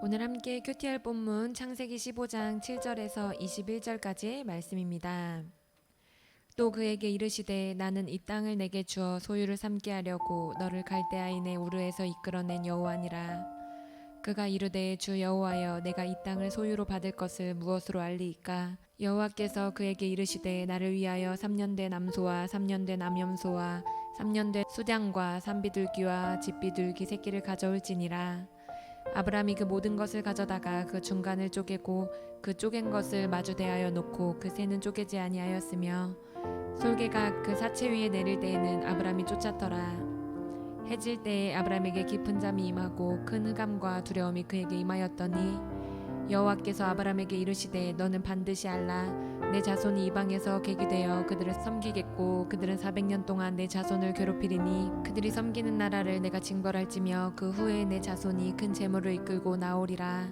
오늘 함께 큐티할 본문 창세기 15장 7절에서 21절까지의 말씀입니다. 또 그에게 이르시되 나는 이 땅을 내게 주어 소유를 삼게 하려고 너를 갈대아인의 우르에서 이끌어낸 여호와니라. 그가 이르되 주 여호와여 내가 이 땅을 소유로 받을 것을 무엇으로 알리이까? 여호와께서 그에게 이르시되 나를 위하여 3년 된 암소와 3년 된 암염소와 3년 된 수량과 산비둘기와 집비둘기 새끼를 가져올지니라. 아브람이 그 모든 것을 가져다가 그 중간을 쪼개고 그 쪼갠 것을 마주 대하여 놓고 그 새는 쪼개지 아니하였으며 솔개가 그 사체 위에 내릴 때에는 아브람이 쫓았더라. 해질 때에 아브람에게 깊은 잠이 임하고 큰 흑암과 두려움이 그에게 임하였더니 여호와께서 아브람에게 이르시되 너는 반드시 알라 내 자손이 이방에서 계기되어 그들을 섬기겠고 그들은 400년 동안 내 자손을 괴롭히리니 그들이 섬기는 나라를 내가 징벌할지며 그 후에 내 자손이 큰 재물을 이끌고 나오리라.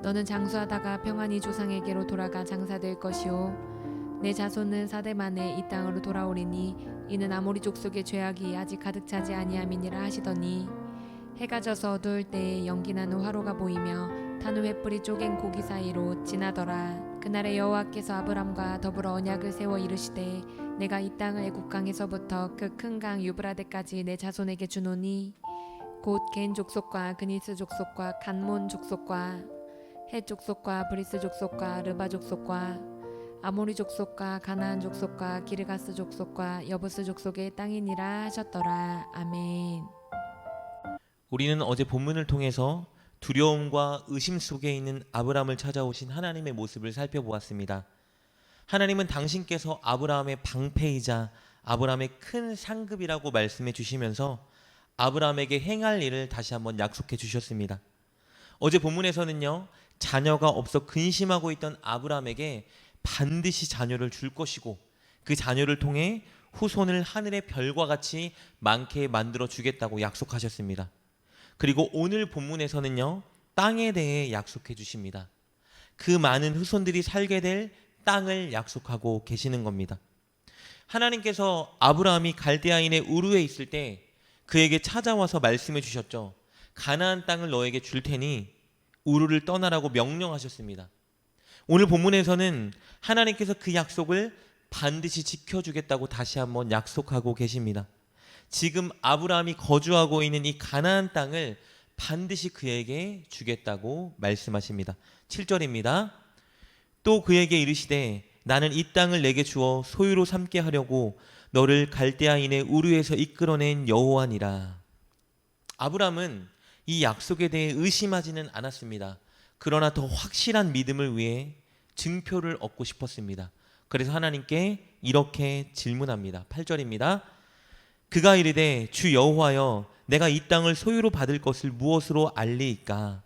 너는 장수하다가 평안히 조상에게로 돌아가 장사될 것이요 내 자손은 사대 만에 이 땅으로 돌아오리니 이는 아모리 족속의 죄악이 아직 가득 차지 아니함이니라 하시더니 해가 져서 어두울 때에 연기 나는 화로가 보이며 타는 횃불이 쪼갠 고기 사이로 지나더라 그날에 여호와께서 아브람과 더불어 언약을 세워 이르시되 내가 이 땅을 애굽 강에서부터 그 큰 강 유브라데까지 내 자손에게 주노니 곧 겐 족속과 그니스 족속과 간몬 족속과 헷 족속과 브리스 족속과 르바 족속과 아모리 족속과 가나안 족속과 기르가스 족속과 여부스 족속의 땅이니라 하셨더라 아멘. 우리는 어제 본문을 통해서 두려움과 의심 속에 있는 아브라함을 찾아오신 하나님의 모습을 살펴보았습니다. 하나님은 당신께서 아브라함의 방패이자 아브라함의 큰 상급이라고 말씀해 주시면서 아브라함에게 행할 일을 다시 한번 약속해 주셨습니다. 어제 본문에서는요, 자녀가 없어 근심하고 있던 아브라함에게 반드시 자녀를 줄 것이고 그 자녀를 통해 후손을 하늘의 별과 같이 많게 만들어 주겠다고 약속하셨습니다. 그리고 오늘 본문에서는요, 땅에 대해 약속해 주십니다. 그 많은 후손들이 살게 될 땅을 약속하고 계시는 겁니다. 하나님께서 아브라함이 갈대아인의 우르에 있을 때 그에게 찾아와서 말씀해 주셨죠. 가나안 땅을 너에게 줄 테니 우르를 떠나라고 명령하셨습니다. 오늘 본문에서는 하나님께서 그 약속을 반드시 지켜주겠다고 다시 한번 약속하고 계십니다. 지금 아브라함이 거주하고 있는 이 가나안 땅을 반드시 그에게 주겠다고 말씀하십니다. 7절입니다. 또 그에게 이르시되 나는 이 땅을 내게 주어 소유로 삼게 하려고 너를 갈대아인의 우르에서 이끌어낸 여호와니라. 아브라함은 이 약속에 대해 의심하지는 않았습니다. 그러나 더 확실한 믿음을 위해 증표를 얻고 싶었습니다. 그래서 하나님께 이렇게 질문합니다. 8절입니다. 그가 이르되 주 여호와여 내가 이 땅을 소유로 받을 것을 무엇으로 알리이까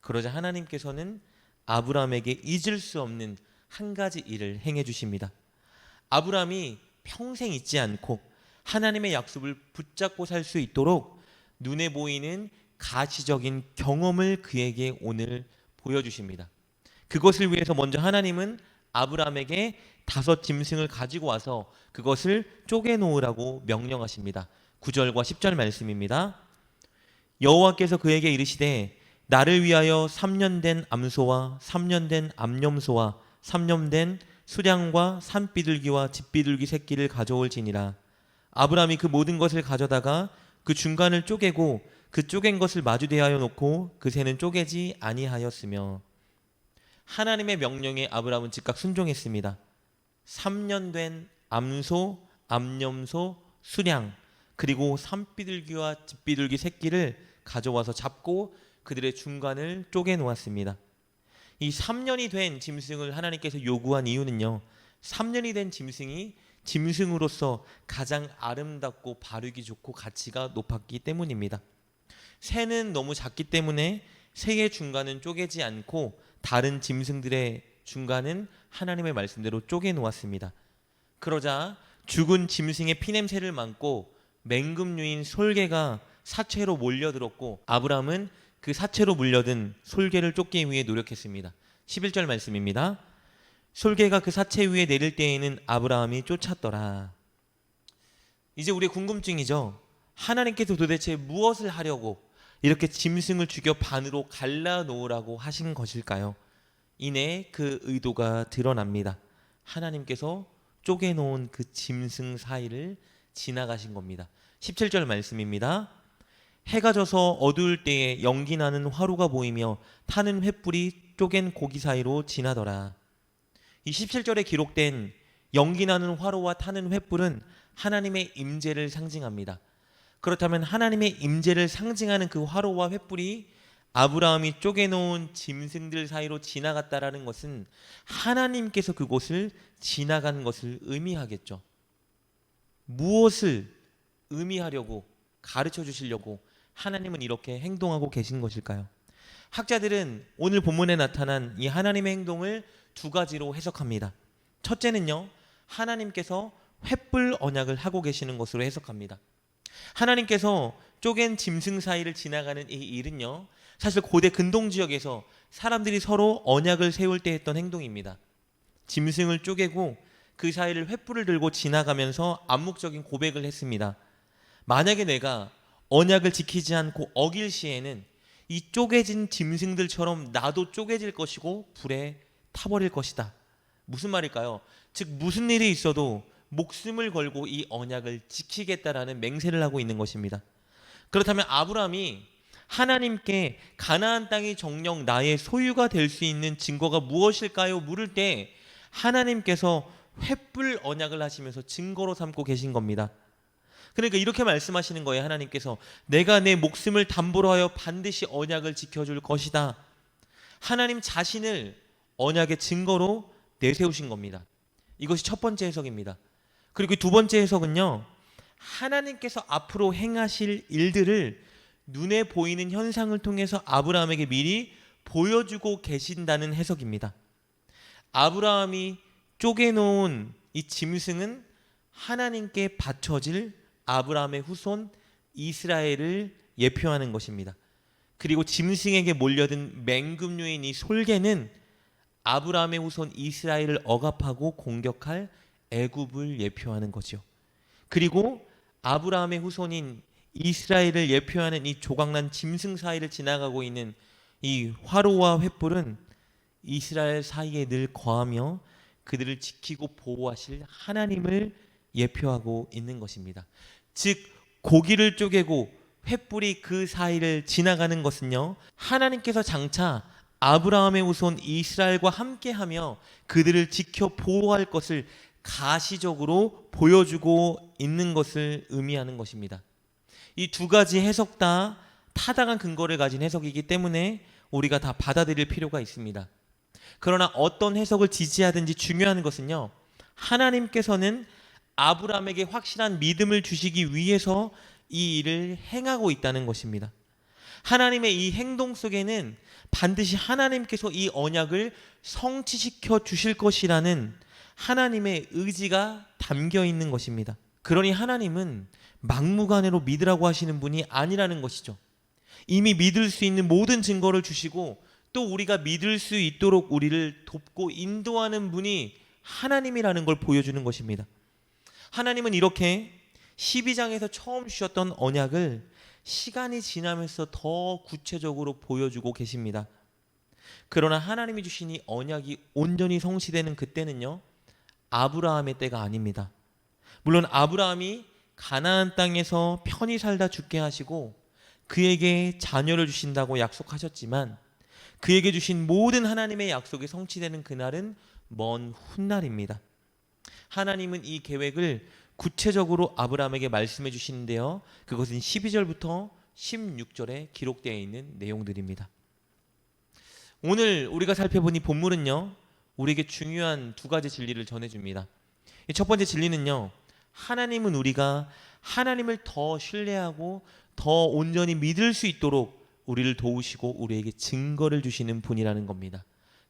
그러자 하나님께서는 아브라함에게 잊을 수 없는 한 가지 일을 행해 주십니다. 아브라함이 평생 잊지 않고 하나님의 약속을 붙잡고 살 수 있도록 눈에 보이는 가시적인 경험을 그에게 오늘 보여주십니다. 그것을 위해서 먼저 하나님은 아브라함에게 다섯 짐승을 가지고 와서 그것을 쪼개 놓으라고 명령하십니다. 9절과 10절 말씀입니다. 여호와께서 그에게 이르시되 나를 위하여 3년 된 암소와 3년 된 암염소와 3년 된 수량과 산비둘기와 집비둘기 새끼를 가져올지니라. 아브라함이 그 모든 것을 가져다가 그 중간을 쪼개고 그 쪼갠 것을 마주 대하여 놓고 그 새는 쪼개지 아니하였으며 하나님의 명령에 아브라함은 즉각 순종했습니다. 3년 된 암소, 암염소, 수량 그리고 산비둘기와 집비둘기 새끼를 가져와서 잡고 그들의 중간을 쪼개 놓았습니다. 이 3년이 된 짐승을 하나님께서 요구한 이유는요. 3년이 된 짐승이 짐승으로서 가장 아름답고 바르기 좋고 가치가 높았기 때문입니다. 새는 너무 작기 때문에 새의 중간은 쪼개지 않고 다른 짐승들의 중간은 하나님의 말씀대로 쪼개 놓았습니다. 그러자 죽은 짐승의 피냄새를 맡고 맹금류인 솔개가 사체로 몰려들었고 아브라함은 그 사체로 물려든 솔개를 쫓기 위해 노력했습니다. 11절 말씀입니다. 솔개가 그 사체 위에 내릴 때에는 아브라함이 쫓았더라. 이제 우리의 궁금증이죠. 하나님께서 도대체 무엇을 하려고 이렇게 짐승을 죽여 반으로 갈라 놓으라고 하신 것일까요? 이내 그 의도가 드러납니다. 하나님께서 쪼개놓은 그 짐승 사이를 지나가신 겁니다. 17절 말씀입니다. 해가 져서 어두울 때에 연기 나는 화로가 보이며 타는 횃불이 쪼갠 고기 사이로 지나더라. 이 17절에 기록된 연기 나는 화로와 타는 횃불은 하나님의 임재를 상징합니다. 그렇다면 하나님의 임재를 상징하는 그 화로와 횃불이 아브라함이 쪼개놓은 짐승들 사이로 지나갔다라는 것은 하나님께서 그곳을 지나간 것을 의미하겠죠. 무엇을 의미하려고 가르쳐 주시려고 하나님은 이렇게 행동하고 계신 것일까요? 학자들은 오늘 본문에 나타난 이 하나님의 행동을 두 가지로 해석합니다. 첫째는요, 하나님께서 횃불 언약을 하고 계시는 것으로 해석합니다. 하나님께서 쪼갠 짐승 사이를 지나가는 이 일은요, 사실 고대 근동 지역에서 사람들이 서로 언약을 세울 때 했던 행동입니다. 짐승을 쪼개고 그 사이를 횃불을 들고 지나가면서 암묵적인 고백을 했습니다. 만약에 내가 언약을 지키지 않고 어길 시에는 이 쪼개진 짐승들처럼 나도 쪼개질 것이고 불에 타버릴 것이다. 무슨 말일까요? 즉 무슨 일이 있어도 목숨을 걸고 이 언약을 지키겠다라는 맹세를 하고 있는 것입니다. 그렇다면 아브라함이 하나님께 가나안 땅이 정녕 나의 소유가 될 수 있는 증거가 무엇일까요? 물을 때 하나님께서 횃불 언약을 하시면서 증거로 삼고 계신 겁니다. 그러니까 이렇게 말씀하시는 거예요. 하나님께서 내가 내 목숨을 담보로 하여 반드시 언약을 지켜줄 것이다. 하나님 자신을 언약의 증거로 내세우신 겁니다. 이것이 첫 번째 해석입니다. 그리고 두 번째 해석은요. 하나님께서 앞으로 행하실 일들을 눈에 보이는 현상을 통해서 아브라함에게 미리 보여주고 계신다는 해석입니다. 아브라함이 쪼개놓은 이 짐승은 하나님께 바쳐질 아브라함의 후손 이스라엘을 예표하는 것입니다. 그리고 짐승에게 몰려든 맹금류인 이 솔개는 아브라함의 후손 이스라엘을 억압하고 공격할 애굽을 예표하는 거죠. 그리고 아브라함의 후손인 이스라엘을 예표하는 이 조각난 짐승 사이를 지나가고 있는 이 화로와 횃불은 이스라엘 사이에 늘 거하며 그들을 지키고 보호하실 하나님을 예표하고 있는 것입니다. 즉 고기를 쪼개고 횃불이 그 사이를 지나가는 것은요. 하나님께서 장차 아브라함의 후손 이스라엘과 함께하며 그들을 지켜 보호할 것을 가시적으로 보여주고 있는 것을 의미하는 것입니다. 이 두 가지 해석 다 타당한 근거를 가진 해석이기 때문에 우리가 다 받아들일 필요가 있습니다. 그러나 어떤 해석을 지지하든지 중요한 것은요. 하나님께서는 아브라함에게 확실한 믿음을 주시기 위해서 이 일을 행하고 있다는 것입니다. 하나님의 이 행동 속에는 반드시 하나님께서 이 언약을 성취시켜 주실 것이라는 하나님의 의지가 담겨 있는 것입니다. 그러니 하나님은 막무가내로 믿으라고 하시는 분이 아니라는 것이죠. 이미 믿을 수 있는 모든 증거를 주시고 또 우리가 믿을 수 있도록 우리를 돕고 인도하는 분이 하나님이라는 걸 보여주는 것입니다. 하나님은 이렇게 12장에서 처음 주셨던 언약을 시간이 지나면서 더 구체적으로 보여주고 계십니다. 그러나 하나님이 주신 이 언약이 온전히 성취되는 그때는요. 아브라함의 때가 아닙니다. 물론 아브라함이 가나안 땅에서 편히 살다 죽게 하시고 그에게 자녀를 주신다고 약속하셨지만 그에게 주신 모든 하나님의 약속이 성취되는 그날은 먼 훗날입니다. 하나님은 이 계획을 구체적으로 아브라함에게 말씀해 주시는데요. 그것은 12절부터 16절에 기록되어 있는 내용들입니다. 오늘 우리가 살펴본 이 본문은요. 우리에게 중요한 두 가지 진리를 전해 줍니다. 첫 번째 진리는요. 하나님은 우리가 하나님을 더 신뢰하고 더 온전히 믿을 수 있도록 우리를 도우시고 우리에게 증거를 주시는 분이라는 겁니다.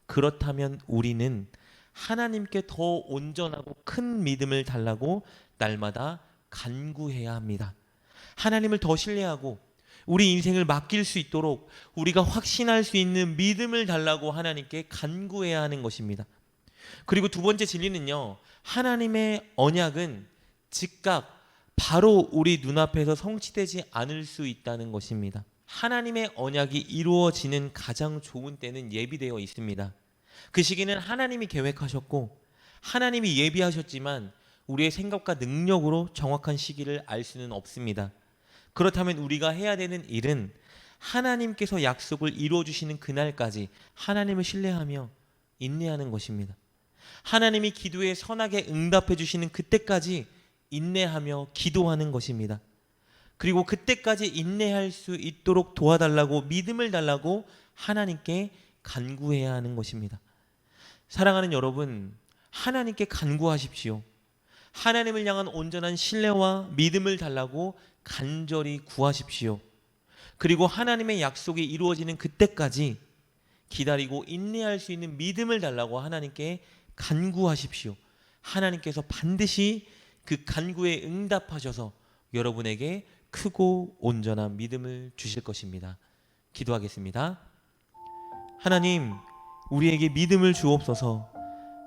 그렇다면 우리는 하나님께 더 온전하고 큰 믿음을 달라고 날마다 간구해야 합니다. 하나님을 더 신뢰하고 우리 인생을 맡길 수 있도록 우리가 확신할 수 있는 믿음을 달라고 하나님께 간구해야 하는 것입니다. 그리고 두 번째 진리는요. 하나님의 언약은 즉각 바로 우리 눈앞에서 성취되지 않을 수 있다는 것입니다. 하나님의 언약이 이루어지는 가장 좋은 때는 예비되어 있습니다. 그 시기는 하나님이 계획하셨고 하나님이 예비하셨지만 우리의 생각과 능력으로 정확한 시기를 알 수는 없습니다. 그렇다면 우리가 해야 되는 일은 하나님께서 약속을 이루어 주시는 그날까지 하나님을 신뢰하며 인내하는 것입니다. 하나님이 기도에 선하게 응답해 주시는 그때까지 인내하며 기도하는 것입니다. 그리고 그때까지 인내할 수 있도록 도와달라고 믿음을 달라고 하나님께 간구해야 하는 것입니다. 사랑하는 여러분, 하나님께 간구하십시오. 하나님을 향한 온전한 신뢰와 믿음을 달라고 간절히 구하십시오. 그리고 하나님의 약속이 이루어지는 그때까지 기다리고 인내할 수 있는 믿음을 달라고 하나님께 간구하십시오. 하나님께서 반드시 그 간구에 응답하셔서 여러분에게 크고 온전한 믿음을 주실 것입니다. 기도하겠습니다. 하나님, 우리에게 믿음을 주옵소서.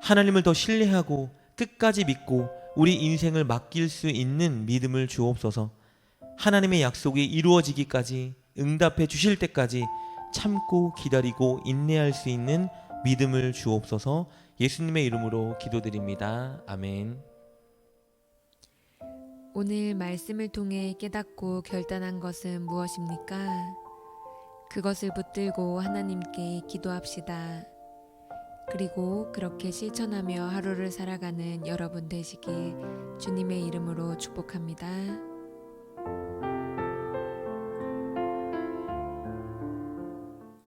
하나님을 더 신뢰하고 끝까지 믿고 우리 인생을 맡길 수 있는 믿음을 주옵소서. 하나님의 약속이 이루어지기까지 응답해 주실 때까지 참고 기다리고 인내할 수 있는 믿음을 주옵소서. 예수님의 이름으로 기도드립니다. 아멘. 오늘 말씀을 통해 깨닫고 결단한 것은 무엇입니까? 그것을 붙들고 하나님께 기도합시다. 그리고 그렇게 실천하며 하루를 살아가는 여러분 되시길 주님의 이름으로 축복합니다.